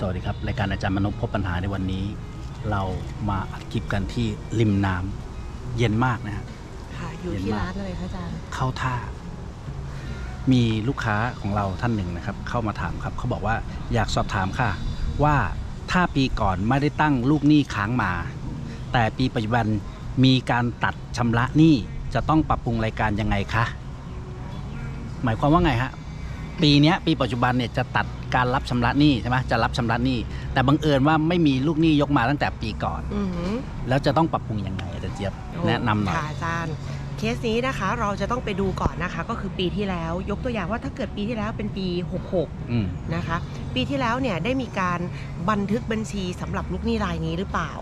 สวัสดีครับ รายการอาจารย์มนุษย์พบปัญหาในวันนี้ เรามาอัดคลิปกันที่ริมน้ำเย็นมากนะฮะ ค่ะอยู่เย็นที่มาก ร้านอะไรคะอาจารย์ เข้าท่า มีลูกค้าของเราท่านหนึ่งนะครับ เข้ามาถามครับ เขาบอกว่าอยากสอบถามค่ะ ว่าถ้าปีก่อนไม่ได้ตั้งลูกหนี้ค้างมา แต่ปีปัจจุบันมีการตัดชำระหนี้จะต้องปรับปรุงรายการยังไงคะหมายความว่าไงฮะ ปีเนี้ยปีปัจจุบันเนี่ยจะตัดการรับชำระหนี้ใช่ไหมจะรับชำระหนี้ แต่บังเอิญว่าไม่มีลูกหนี้ยกมาตั้งแต่ปีก่อนอือหือแล้วจะต้องปรับปรุงยังไงอาจารย์เจี๊ยบโอ้แนะนำหน่อยค่ะอาจารย์เคสนี้นะคะเราจะต้องไปดูก่อนนะคะ ก็คือปีที่แล้วยกตัวอย่างว่าถ้าเกิดปีที่แล้วเป็นปี 66อืมนะคะ ปีที่แล้วเนี่ยได้มีการบันทึกบัญชีสำหรับลูกหนี้รายนี้หรือเปล่า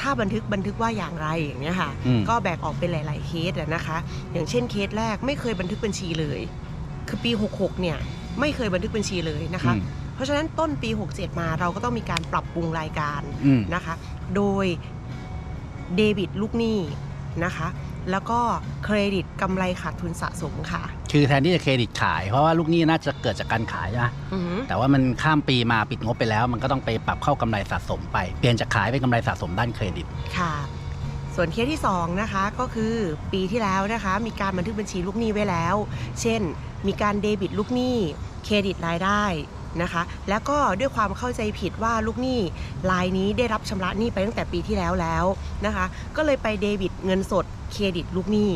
ถ้าบันทึกบันทึกว่าอย่างไรอย่างเงี้ยค่ะอืมก็แบ่งออกเป็นหลาย ๆ เคสอะนะคะ อย่างเช่นเคสแรกไม่เคยบันทึกบัญชีเลย คือปี 66เนี่ย ไม่เคยบันทึกบัญชีเลยนะคะอืมเพราะฉะนั้นต้นปี 67 มาเราก็ต้องมีการปรับปรุงรายการอืมนะคะ โดยเดบิตลูกหนี้นะคะแล้วก็เครดิตกำไรขาดทุนสะสมค่ะ คือแทนที่จะเครดิตขาย เพราะว่าลูกหนี้น่าจะเกิดจากการขายใช่ไหมอือหือแต่ว่ามันข้ามปีมาปิดงบไปแล้ว มันก็ต้องไปปรับเข้ากำไรสะสมไป เปลี่ยนจากขายเป็นกำไรสะสมด้านเครดิต ค่ะ ส่วนเคสที่2นะคะก็คือปีที่แล้วนะคะ มีการบันทึกบัญชีลูกหนี้ไว้แล้ว เช่น มีการเดบิตลูกหนี้ เครดิตรายได้นะคะ แล้วก็ด้วยความเข้าใจผิดว่าลูกหนี้รายนี้ได้รับชำระหนี้ไปตั้งแต่ปีที่แล้วแล้วนะคะ ก็เลยไปเดบิตเงินสดเครดิตลูกหนี้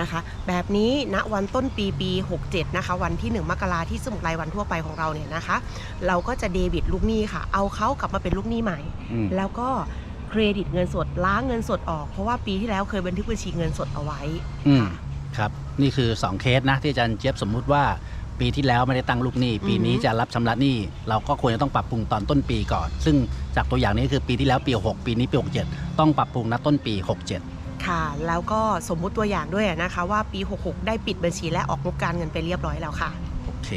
นะคะ แบบนี้ณวันต้นปีปี 67 นะคะ วันที่ 1 มกราที่สมุดรายวันทั่วไปของเราเนี่ยนะคะ เราก็จะเดบิตลูกหนี้ค่ะ เอาเขากลับมาเป็นลูกหนี้ใหม่อืมแล้วก็เครดิตเงินสดล้างเงินสดออก เพราะว่าปีที่แล้วเคยบันทึกบัญชีเงินสดเอาไว้อืมค่ะครับ นี่คือ 2 เคสนะที่อาจารย์เจี๊ยบสมมุติว่า ปีที่แล้วไม่ได้ตั้งลูกหนี้ ปีนี้อือฮึจะรับชำระหนี้เราก็ควรจะต้องปรับปรุงตอนต้นปีก่อน ซึ่งจากตัวอย่างนี้คือปีที่แล้วปี 6 ปีนี้ปี67 ต้องปรับปรุงณต้นปี 67 ค่ะ แล้วก็สมมุติตัวอย่างด้วยนะคะว่าปี 66 ได้ปิดบัญชีและออกงบการเงินไปเรียบร้อยแล้วค่ะโอเค